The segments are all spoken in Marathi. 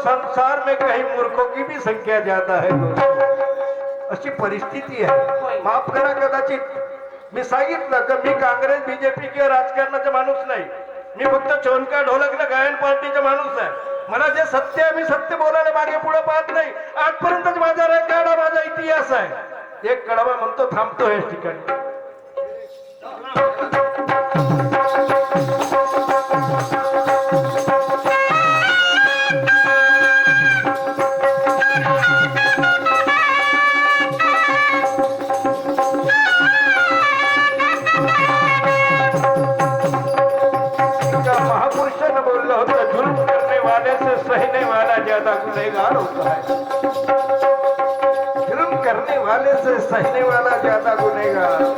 संसार में कहीं मूर्खों की भी संख्या ज्यादा है दोस्तों। अशी परिस्थिती आहे माफ करा कदाचित। मी सांगितलं का मी काँग्रेस बीजेपी किंवा राजकारणाचा माणूस नाही। मी फक्त चोनका ढोलकला गायन पार्टीचा माणूस आहे मला जे सत्य आहे मी सत्य बोलायला मागे पुढे पाहत नाही। आजपर्यंत माझा रेकॉर्ड माझा इतिहास आहे एक कडवा म्हणतो थांबतो या ठिकाणी होता बोललं होतं जुल्म करने वाले से सहने वाला ज्यादा गुनहगार होता है जुल्म करने वाले से सहने वाला ज्यादा गुनहगार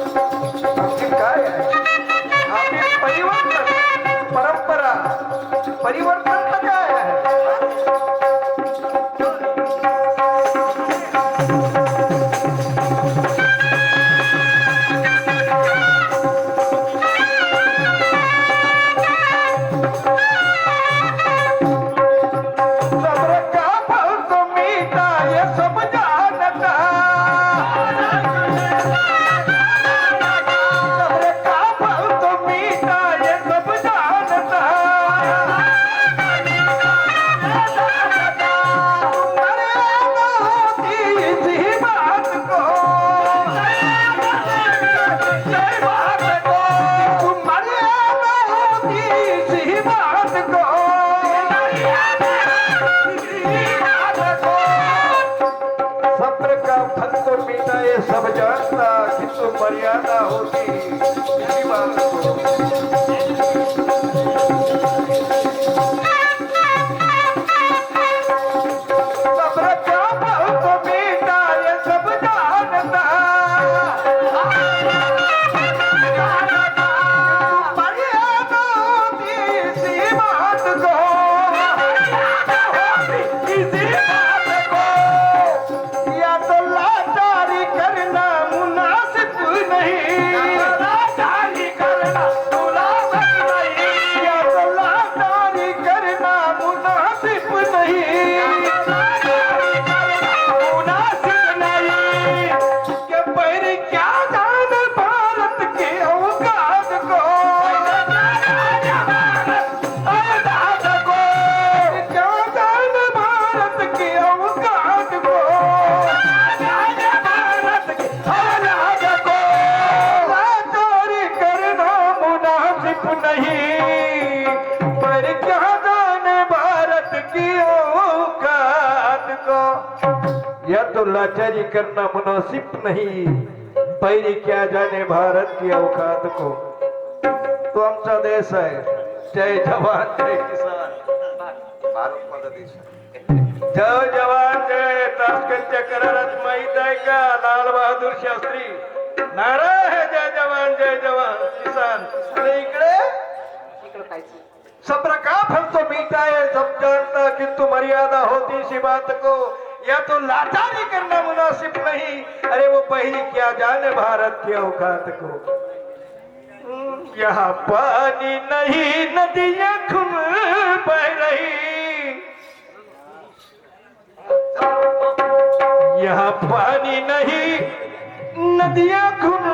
या तो लाचारी करना मुनासिब नहीं। पैरी क्या जाने भारत की औकात को। तो आमचा देश आहे। जय जवान जय किसान। भारत माझा देश जय जवान जय तास्करच्या करारात माहीत आहे का? लाल बहादूर शास्त्री। नारा है जय जवान जय जवान किसान। आणि इकडे? सब्र का फल तो मीठा है सब जानता किंतु मर्यादा होती सी बात को। या तो लाचारी करना मुनासिब नहीं। अरे वो पहली क्या जाने भारत के औकात को। हम्म, यहाँ पानी नहीं नदियाँ खुल बह रही। यहाँ पानी नहीं नदियाँ खुल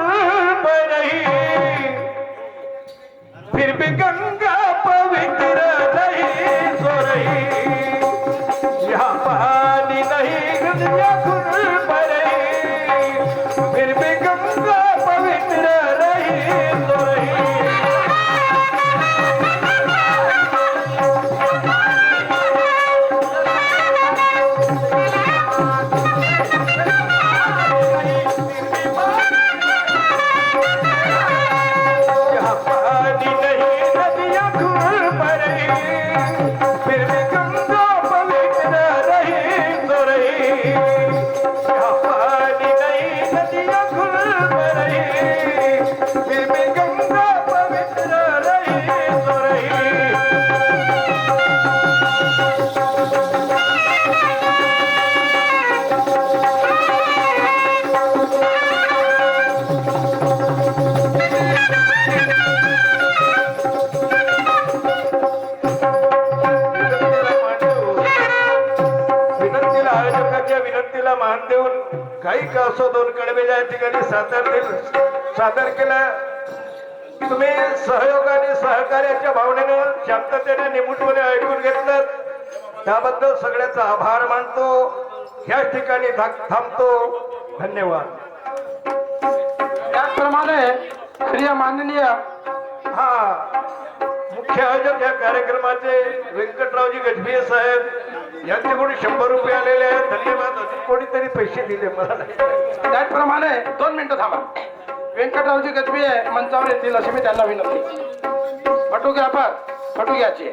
बह रही। फिर भी गंगा मान देऊन गायिक असो दोन कडवे या ठिकाणी सादर सादर केला तुम्ही सहयोगाने सहकार्याच्या भावनेनं शांततेने निमूटपणे ऐकून घेतलं. त्याबद्दल सगळ्याचा आभार मानतो. ह्या ठिकाणी थांबतो. धन्यवाद. त्याचप्रमाणे श्री माननीय मुख्य आयोजक या कार्यक्रमाचे व्यंकटरावजी गजभिये साहेब यांच्याकडून शंभर रुपये आलेले आहेत. धन्यवाद. अजून कोणीतरी पैसे दिले मला त्याचप्रमाणे दोन मिनिटं थांबा. व्यंकटरावजी गजबी मंचावर येतील अशी मी त्यांना विनंती. फटुके आपण घ्यायची